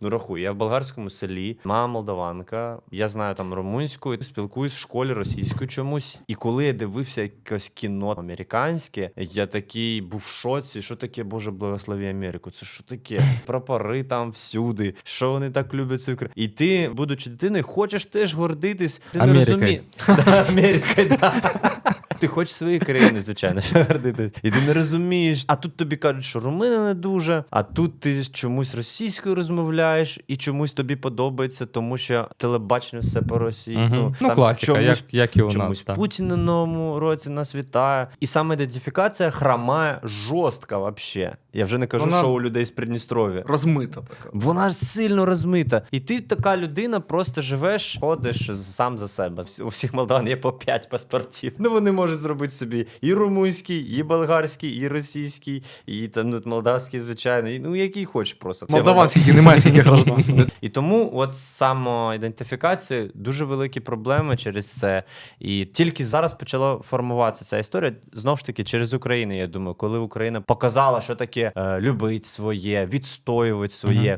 Ну рахуй, я в болгарському селі, мама молдаванка, я знаю там румунську, спілкуюсь в школі російською чомусь. І коли я дивився якесь кіно американське, я такий був в шоці. Що таке, Боже, благослови Америку? Це що таке? Прапори там всюди. Що вони так люблять цю Україну? І ти, будучи дитиною, хочеш теж гордитись. Ти не розумієш. Да. Ти хочеш своєї країни, звичайно, що гордитись. І ти не розумієш. А тут тобі кажуть, що румини не дуже, а тут ти чомусь російською розмовляєш, і чомусь тобі подобається, тому що телебачення все по російську. Мгм. Ну, класика, як, як і у Чомусь нас. Путін на новому році нас вітає. І саме ідентифікація хромає жорстко вообще. Я вже не кажу, Вона- що у людей з Придністров'я. Розмита така. Вона ж сильно розмита. І ти така людина, просто живеш, ходиш сам за себе. У всіх молдаван є по 5 паспортів. Ну вони можуть зробити собі і румунський, і болгарський, і російський, і там ну, молдавський, звичайно. і, Ну який хочеш просто. Це Молдаванських немає скільки гражданств. і тому, от з самоідентифікацією дуже великі проблеми через це. І тільки зараз почала формуватися ця історія. Знову ж таки, через Україну, я думаю, коли Україна показала, що таке е, любить своє, відстоювати своє.